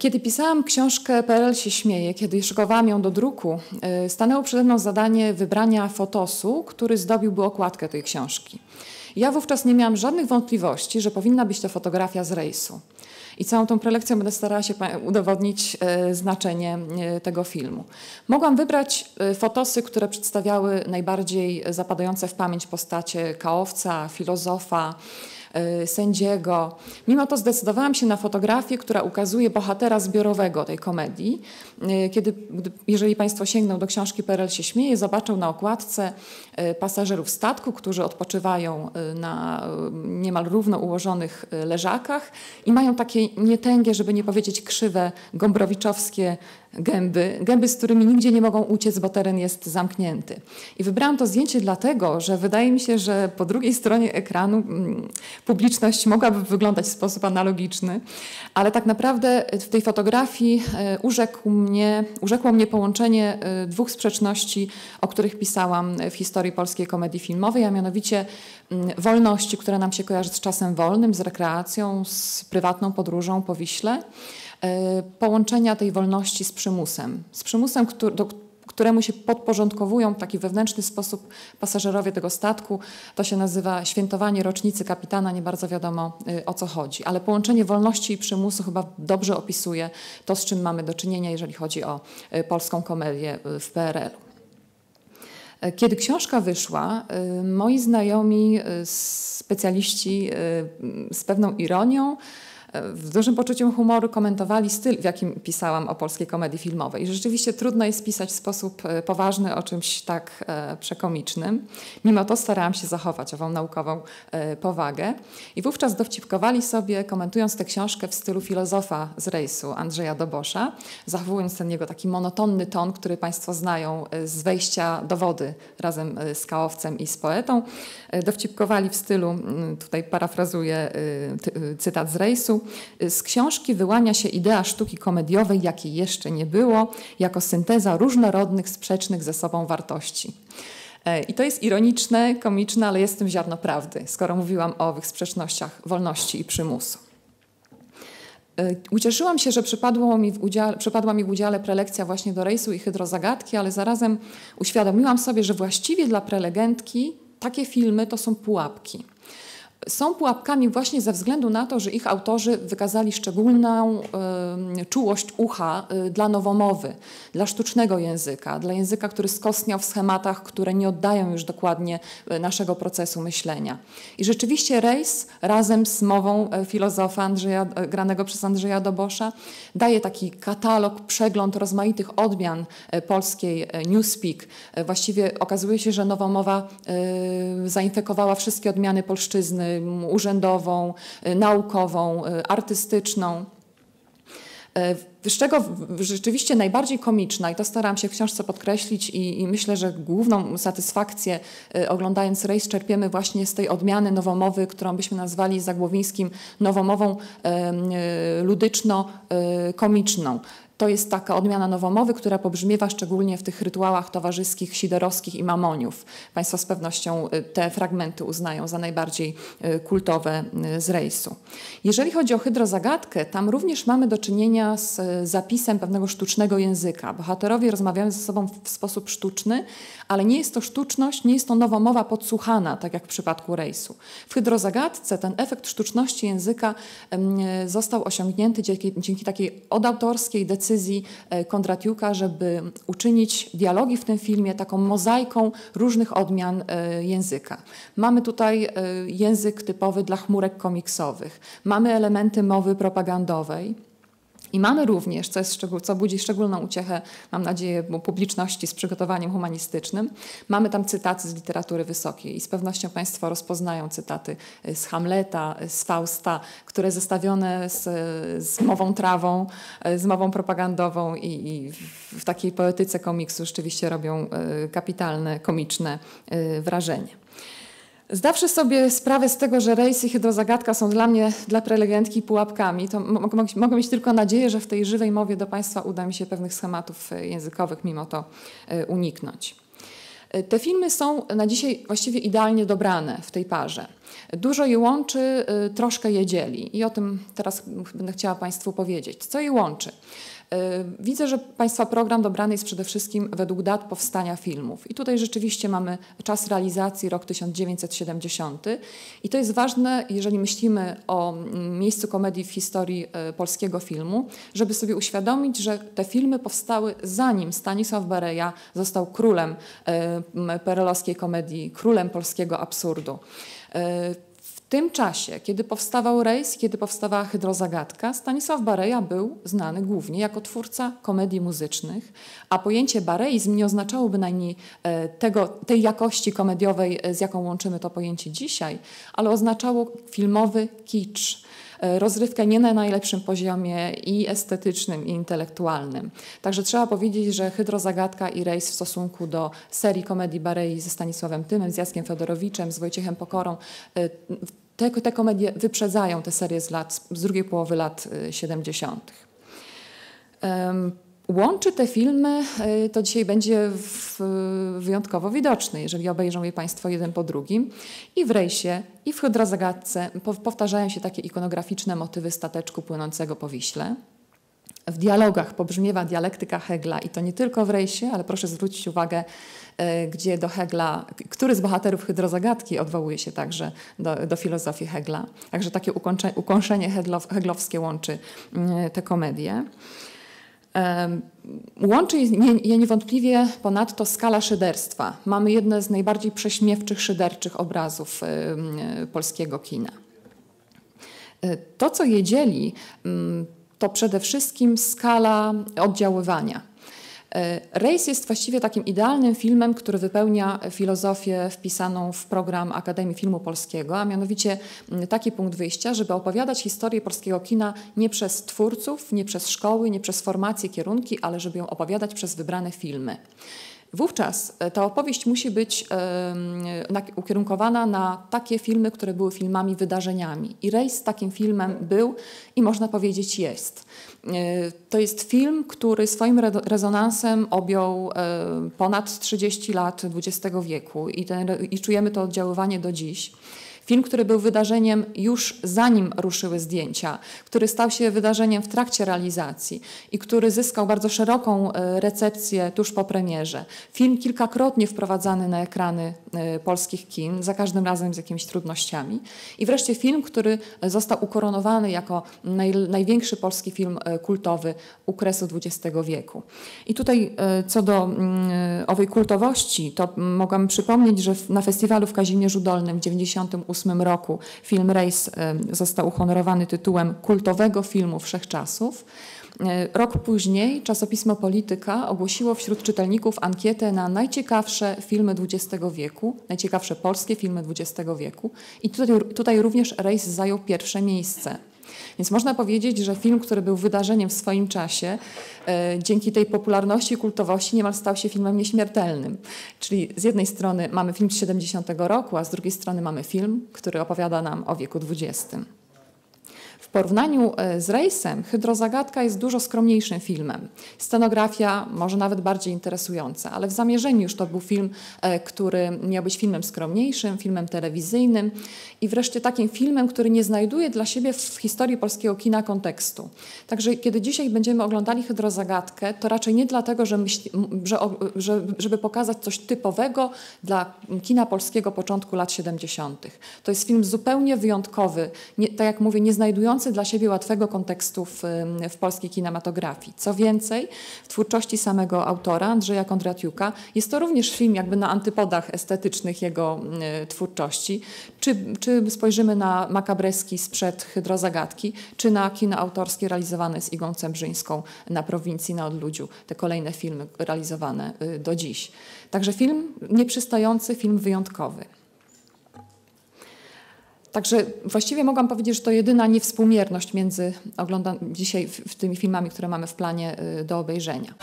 Kiedy pisałam książkę PRL się śmieje, kiedy szykowałam ją do druku, y, stanęło przede mną zadanie wybrania fotosu, który zdobiłby okładkę tej książki. Ja wówczas nie miałam żadnych wątpliwości, że powinna być to fotografia z rejsu. I całą tą prelekcją będę starała się udowodnić y, znaczenie y, tego filmu. Mogłam wybrać fotosy, które przedstawiały najbardziej zapadające w pamięć postacie kaowca, filozofa, sędziego. Mimo to zdecydowałam się na fotografię, która ukazuje bohatera zbiorowego tej komedii. Y, kiedy, jeżeli Państwo sięgną do książki PRL się śmieje, zobaczą na okładce y, pasażerów statku, którzy odpoczywają na niemal równo ułożonych leżakach i mają takie nietęgie, żeby nie powiedzieć krzywe, gombrowiczowskie gęby, gęby, z którymi nigdzie nie mogą uciec, bo teren jest zamknięty. I wybrałam to zdjęcie dlatego, że wydaje mi się, że po drugiej stronie ekranu mm, publiczność mogłaby wyglądać w sposób analogiczny, ale tak naprawdę w tej fotografii e, urzekł mnie, urzekło mnie połączenie e, dwóch sprzeczności, o których pisałam w historii polskiej komedii filmowej, a mianowicie mm, wolności, która nam się kojarzy z czasem wolnym, z rekreacją, z prywatną podróżą po Wiśle, E, połączenia tej wolności z przymusem. Z przymusem, który, do, któremu się podporządkowują w taki wewnętrzny sposób pasażerowie tego statku. To się nazywa świętowanie rocznicy kapitana, nie bardzo wiadomo e, o co chodzi. Ale połączenie wolności i przymusu chyba dobrze opisuje to, z czym mamy do czynienia, jeżeli chodzi o e, polską komedię w PRL-u. Kiedy książka wyszła, moi znajomi, specjaliści z pewną ironią, w dużym poczuciu humoru komentowali styl, w jakim pisałam o polskiej komedii filmowej. I rzeczywiście trudno jest pisać w sposób e, poważny o czymś tak e, przekomicznym. Mimo to starałam się zachować ową naukową e, powagę. I wówczas dowcipkowali sobie, komentując tę książkę w stylu filozofa z rejsu Andrzeja Dobosza, zachowując ten jego taki monotonny ton, który Państwo znają z wejścia do wody razem z Kaowcem i z poetą. Dowcipkowali w stylu, tutaj parafrazuję cytat z rejsu, z książki wyłania się idea sztuki komediowej, jakiej jeszcze nie było, jako synteza różnorodnych, sprzecznych ze sobą wartości. E, I to jest ironiczne, komiczne, ale jest w tym ziarno prawdy, skoro mówiłam o owych sprzecznościach wolności i przymusu. E, ucieszyłam się, że mi w udziale, przypadła mi w udziale prelekcja właśnie do rejsu i hydrozagadki, ale zarazem uświadomiłam sobie, że właściwie dla prelegentki takie filmy to są pułapki są pułapkami właśnie ze względu na to, że ich autorzy wykazali szczególną y, czułość ucha y, dla nowomowy, dla sztucznego języka, dla języka, który skostniał w schematach, które nie oddają już dokładnie y, naszego procesu myślenia. I rzeczywiście Rejs razem z mową filozofa Andrzeja, granego przez Andrzeja Dobosza daje taki katalog, przegląd rozmaitych odmian polskiej newspeak. Właściwie okazuje się, że nowomowa zainfekowała wszystkie odmiany polszczyzny urzędową, y, naukową, y, artystyczną. Y, z czego rzeczywiście najbardziej komiczna, i to staram się w książce podkreślić, i, i, myślę, że główną satysfakcję oglądając rejs czerpiemy właśnie z tej odmiany nowomowy, którą byśmy nazwali Zagłowińskim nowomową ludyczno-komiczną. To jest taka odmiana nowomowy, która pobrzmiewa szczególnie w tych rytuałach towarzyskich, siderowskich i mamoniów. Państwo z pewnością y, te fragmenty uznają za najbardziej y, kultowe y, z rejsu. Jeżeli chodzi o hydrozagadkę, tam również mamy do czynienia z zapisem pewnego sztucznego języka. Bohaterowie rozmawiają ze sobą w sposób sztuczny, ale nie jest to sztuczność, nie jest to nowomowa podsłuchana, tak jak w przypadku rejsu. W hydrozagadce ten efekt sztuczności języka został osiągnięty dzięki, dzięki takiej odautorskiej decyzji, decyzji e, Kondratiuka, żeby uczynić dialogi w tym filmie taką mozaiką różnych odmian e, języka. Mamy tutaj e, język typowy dla chmurek komiksowych, mamy elementy mowy propagandowej, i mamy również, co, jest, co budzi szczególną uciechę, mam nadzieję, publiczności z przygotowaniem humanistycznym, mamy tam cytaty z literatury wysokiej i z pewnością Państwo rozpoznają cytaty z Hamleta, z Fausta, które zestawione z, z mową trawą, z mową propagandową i, i w takiej poetyce komiksu rzeczywiście robią kapitalne, komiczne wrażenie. Zdawszy sobie sprawę z tego, że rejsy hydrozagadka są dla mnie, dla prelegentki pułapkami, to mogę mieć tylko nadzieję, że w tej żywej mowie do Państwa uda mi się pewnych schematów e, językowych mimo to e, uniknąć. E, te filmy są na dzisiaj właściwie idealnie dobrane w tej parze. Dużo je łączy, troszkę je dzieli i o tym teraz będę chciała Państwu powiedzieć. Co je łączy? E, widzę, że Państwa program dobrany jest przede wszystkim według dat powstania filmów. I tutaj rzeczywiście mamy czas realizacji, rok 1970. I to jest ważne, jeżeli myślimy o mm, miejscu komedii w historii e, polskiego filmu, żeby sobie uświadomić, że te filmy powstały zanim Stanisław Bareja został królem e, perelowskiej komedii, królem polskiego absurdu tym czasie, kiedy powstawał rejs, kiedy powstawała Hydrozagadka, Stanisław Bareja był znany głównie jako twórca komedii muzycznych, a pojęcie bareizm nie oznaczało bynajmniej e, tego, tej jakości komediowej, e, z jaką łączymy to pojęcie dzisiaj, ale oznaczało filmowy kicz rozrywkę nie na najlepszym poziomie i estetycznym, i intelektualnym. Także trzeba powiedzieć, że Hydrozagadka i Rejs w stosunku do serii komedii Barei ze Stanisławem Tymem, z Jackiem Fedorowiczem, z Wojciechem Pokorą te, te komedie wyprzedzają te serie z, lat, z drugiej połowy lat 70. Y, um, łączy te filmy, y, to dzisiaj będzie w, wyjątkowo widoczne, jeżeli obejrzą je Państwo jeden po drugim. I w rejsie, i w hydrozagadce powtarzają się takie ikonograficzne motywy stateczku płynącego po Wiśle. W dialogach pobrzmiewa dialektyka Hegla i to nie tylko w rejsie, ale proszę zwrócić uwagę E, gdzie do Hegla, który z bohaterów hydrozagadki odwołuje się także do, do filozofii Hegla. Także takie heglow, heglowskie łączy te komedie. Łączy je niewątpliwie ponadto skala szyderstwa. Mamy jedne z najbardziej prześmiewczych, szyderczych obrazów polskiego kina. E, to, co je dzieli, to przede wszystkim skala oddziaływania. E, Rejs jest właściwie takim idealnym filmem, który wypełnia filozofię wpisaną w program Akademii Filmu Polskiego, a mianowicie taki punkt wyjścia, żeby opowiadać historię polskiego kina nie przez twórców, nie przez szkoły, nie przez formacje, kierunki, ale żeby ją opowiadać przez wybrane filmy. Wówczas e, ta opowieść musi być ukierunkowana na takie filmy, które były filmami, wydarzeniami. I Rejs takim filmem był i można powiedzieć jest. E, to jest film, który swoim rezonansem objął e, ponad 30 lat XX wieku i, ten, i czujemy to oddziaływanie do dziś. Film, który był wydarzeniem już zanim ruszyły zdjęcia, który stał się wydarzeniem w trakcie realizacji i który zyskał bardzo szeroką e, recepcję tuż po premierze. Film kilkakrotnie wprowadzany na ekrany e, polskich kin, za każdym razem z jakimiś trudnościami. I wreszcie film, który został ukoronowany jako naj, największy polski film e, kultowy ukresu XX wieku. I tutaj co do mm, owej kultowości, to mogłam przypomnieć, że na festiwalu w Kazimierzu Dolnym w 98 1998 roku film Race został uhonorowany tytułem kultowego filmu wszechczasów. E, rok później czasopismo Polityka ogłosiło wśród czytelników ankietę na najciekawsze filmy XX wieku, najciekawsze polskie filmy XX wieku i tutaj, tutaj również Race zajął pierwsze miejsce. Więc można powiedzieć, że film, który był wydarzeniem w swoim czasie, e, dzięki tej popularności i kultowości niemal stał się filmem nieśmiertelnym. Czyli z jednej strony mamy film z 70 roku, a z drugiej strony mamy film, który opowiada nam o wieku XX. W porównaniu e, z Rejsem Hydrozagadka jest dużo skromniejszym filmem. Scenografia może nawet bardziej interesująca, ale w zamierzeniu już to był film, e, który miał być filmem skromniejszym, filmem telewizyjnym i wreszcie takim filmem, który nie znajduje dla siebie w historii polskiego kina kontekstu. Także kiedy dzisiaj będziemy oglądali Hydrozagadkę, to raczej nie dlatego, że, myśli, że, że żeby pokazać coś typowego dla kina polskiego początku lat 70. To jest film zupełnie wyjątkowy, nie, tak jak mówię, nie znajdujący dla siebie łatwego kontekstu w, w polskiej kinematografii. Co więcej, w twórczości samego autora, Andrzeja Kondratiuka, jest to również film jakby na antypodach estetycznych jego y, twórczości. Czy, czy spojrzymy na Makabreski sprzed Hydrozagadki, czy na kino autorskie realizowane z Igą Cembrzyńską na prowincji, na Odludziu. Te kolejne filmy realizowane y, do dziś. Także film nieprzystający, film wyjątkowy. Także właściwie mogłam powiedzieć, że to jedyna niewspółmierność między ogląda dzisiaj w, w tymi filmami, które mamy w planie y, do obejrzenia.